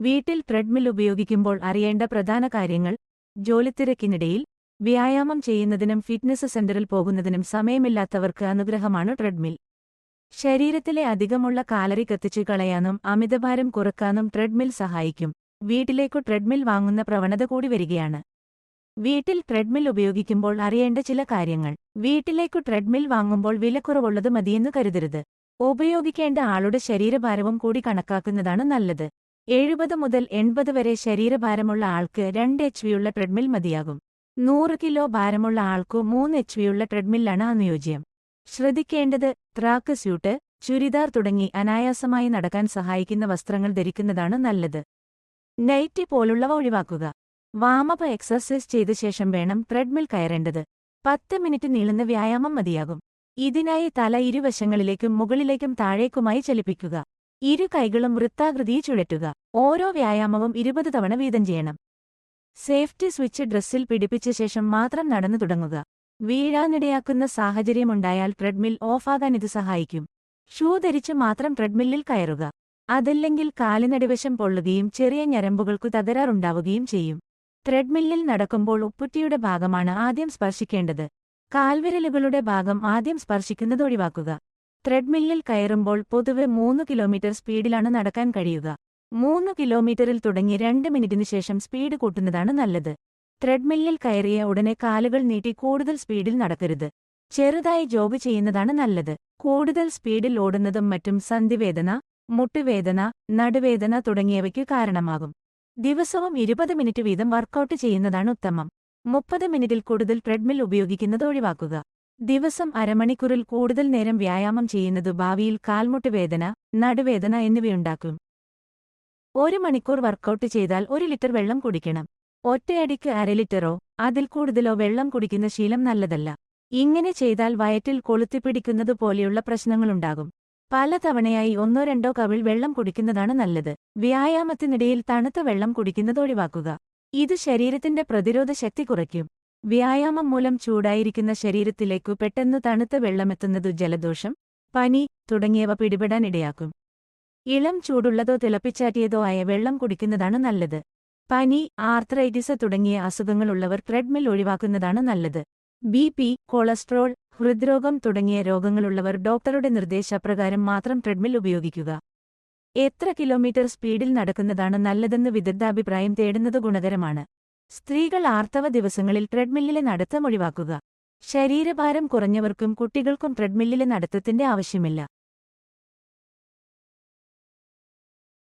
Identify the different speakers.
Speaker 1: വീട്ടിൽ ട്രെഡ്മിൽ ഉപയോഗിക്കുമ്പോൾ അറിയേണ്ട പ്രധാന കാര്യങ്ങൾ ജോലിത്തിരക്കിനിടയിൽ വ്യായാമം ചെയ്യുന്നതിനും ഫിറ്റ്നസ് സെന്ററിൽ പോകുന്നതിനും സമയമില്ലാത്തവർക്ക് അനുഗ്രഹമാണ് ട്രെഡ്മിൽ ശരീരത്തിലെ അധികമുള്ള കാലറി കത്തിച്ചു കളയാനും അമിതഭാരം കുറക്കാനും ട്രെഡ്മിൽ സഹായിക്കും. വീട്ടിലേക്കു ട്രെഡ്മിൽ വാങ്ങുന്ന പ്രവണത കൂടി വരികയാണ്. വീട്ടിൽ ട്രെഡ്മിൽ ഉപയോഗിക്കുമ്പോൾ അറിയേണ്ട ചില കാര്യങ്ങൾ. വീട്ടിലേക്കു ട്രെഡ്മിൽ വാങ്ങുമ്പോൾ വിലക്കുറവുള്ളത് മതിയെന്ന് കരുതരുത്. ഉപയോഗിക്കേണ്ട ആളുടെ ശരീരഭാരവും കൂടി കണക്കാക്കുന്നതാണ് നല്ലത്. എഴുപത് മുതൽ എൺപത് വരെ ശരീരഭാരമുള്ള ആൾക്ക് രണ്ട് എച്ച് വിയുള്ള ട്രെഡ്മിൽ മതിയാകും. നൂറ് കിലോ ഭാരമുള്ള ആൾക്കു മൂന്ന് എച്ച് വിയുള്ള ട്രെഡ്മില്ലാണ് അനുയോജ്യം. ശ്രദ്ധിക്കേണ്ടത് ത്രാക്ക് സ്യൂട്ട് ചുരിദാർ തുടങ്ങി അനായാസമായി നടക്കാൻ സഹായിക്കുന്ന വസ്ത്രങ്ങൾ ധരിക്കുന്നതാണ് നല്ലത്. നൈറ്റി പോലുള്ളവ ഒഴിവാക്കുക. വാമപ്പ് എക്സർസൈസ് ചെയ്ത ശേഷം വേണം ട്രെഡ്മിൽ കയറേണ്ടത്. പത്ത് മിനിറ്റ് നീളുന്ന വ്യായാമം മതിയാകും. ഇതിനായി തല ഇരുവശങ്ങളിലേക്കും മുകളിലേക്കും താഴേക്കുമായി ചലിപ്പിക്കുക. ഇരു കൈകളും വൃത്താകൃതിയിൽ ചുഴറ്റുക. ഓരോ വ്യായാമവും ഇരുപത് തവണ വീതം ചെയ്യണം. സേഫ്റ്റി സ്വിച്ച് ഡ്രസ്സിൽ പിടിപ്പിച്ച ശേഷം മാത്രം നടന്നു തുടങ്ങുക. വീഴാനിടയാക്കുന്ന സാഹചര്യമുണ്ടായാൽ ട്രെഡ്മിൽ ഓഫാകാൻ ഇത് സഹായിക്കും. ഷൂ ധരിച്ച് മാത്രം ട്രെഡ്മില്ലിൽ കയറുക. അതല്ലെങ്കിൽ കാലിനടിവശം പൊള്ളുകയും ചെറിയ ഞരമ്പുകൾക്കു തകരാറുണ്ടാവുകയും ചെയ്യും. ട്രെഡ്മില്ലിൽ നടക്കുമ്പോൾ ഉപ്പുറ്റിയുടെ ഭാഗമാണ് ആദ്യം സ്പർശിക്കേണ്ടത്. കാൽവിരലുകളുടെ ഭാഗം ആദ്യം സ്പർശിക്കുന്നത് ഒഴിവാക്കുക. ത്രെഡ്മില്ലിൽ കയറുമ്പോൾ പൊതുവെ മൂന്ന് കിലോമീറ്റർ സ്പീഡിലാണ് നടക്കാൻ കഴിയുക. മൂന്ന് കിലോമീറ്ററിൽ തുടങ്ങി രണ്ട് മിനിറ്റിന് ശേഷം സ്പീഡ് കൂട്ടുന്നതാണ് നല്ലത്. ത്രെഡ്മില്ലിൽ കയറിയ ഉടനെ കാലുകൾ നീട്ടി കൂടുതൽ സ്പീഡിൽ നടക്കരുത്. ചെറുതായി ജോബ് ചെയ്യുന്നതാണ് നല്ലത്. കൂടുതൽ സ്പീഡിൽ ഓടുന്നതും മറ്റും സന്ധിവേദന മുട്ടുവേദന നടുവേദന തുടങ്ങിയവയ്ക്ക് കാരണമാകും. ദിവസവും ഇരുപത് മിനിറ്റ് വീതം വർക്കൗട്ട് ചെയ്യുന്നതാണ് ഉത്തമം. മുപ്പത് മിനിറ്റിൽ കൂടുതൽ ട്രെഡ്മിൽ ഉപയോഗിക്കുന്നത് ഒഴിവാക്കുക. ദിവസം അരമണിക്കൂറിൽ കൂടുതൽ നേരം വ്യായാമം ചെയ്യുന്നത് ഭാവിയിൽ കാൽമുട്ട് വേദന നടുവേദന എന്നിവയുണ്ടാക്കും. ഒരു മണിക്കൂർ വർക്കൗട്ട് ചെയ്താൽ ഒരു ലിറ്റർ വെള്ളം കുടിക്കണം. ഒറ്റയടിക്ക് അര ലിറ്ററോ അതിൽ കൂടുതലോ വെള്ളം കുടിക്കുന്ന ശീലം നല്ലതല്ല. ഇങ്ങനെ ചെയ്താൽ വയറ്റിൽ കൊളുത്തിപ്പിടിക്കുന്നത് പോലെയുള്ള പ്രശ്നങ്ങളുണ്ടാകും. പലതവണയായി ഒന്നോ രണ്ടോ കവിൾ വെള്ളം കുടിക്കുന്നതാണ് നല്ലത്. വ്യായാമത്തിനിടയിൽ തണുത്ത വെള്ളം കുടിക്കുന്നത് ഒഴിവാക്കുക. ഇത് ശരീരത്തിന്റെ പ്രതിരോധ ശക്തി കുറയ്ക്കും. വ്യായാമം മൂലം ചൂടായിരിക്കുന്ന ശരീരത്തിലേക്കു പെട്ടെന്ന് തണുത്ത വെള്ളമെത്തുന്നതു ജലദോഷം പനി തുടങ്ങിയവ പിടിപെടാൻ ഇടയാക്കും ഇളം ചൂടുള്ളതോ തിളപ്പിച്ചാറ്റിയതോ ആയ വെള്ളം കുടിക്കുന്നതാണ് നല്ലത്. പനി ആർത്രൈറ്റിസ് തുടങ്ങിയ അസുഖങ്ങളുള്ളവർ ട്രെഡ്മിൽ ഒഴിവാക്കുന്നതാണ് നല്ലത്. ബി പി കൊളസ്ട്രോൾ ഹൃദ്രോഗം തുടങ്ങിയ രോഗങ്ങളുള്ളവർ ഡോക്ടറുടെ നിർദ്ദേശപ്രകാരം മാത്രം ട്രെഡ്മിൽ ഉപയോഗിക്കുക. എത്ര കിലോമീറ്റർ സ്പീഡിൽ നടക്കുന്നതാണ് നല്ലതെന്ന് വിദഗ്ധാഭിപ്രായം തേടുന്നത് ഗുണകരമാണ്. സ്ത്രീകൾ ആർത്തവ ദിവസങ്ങളിൽ ട്രെഡ്മില്ലിലെ നടത്തം ഒഴിവാക്കുക. ശരീരഭാരം കുറഞ്ഞവർക്കും കുട്ടികൾക്കും ട്രെഡ്മില്ലിലെ നടത്തത്തിന്റെ ആവശ്യമില്ല.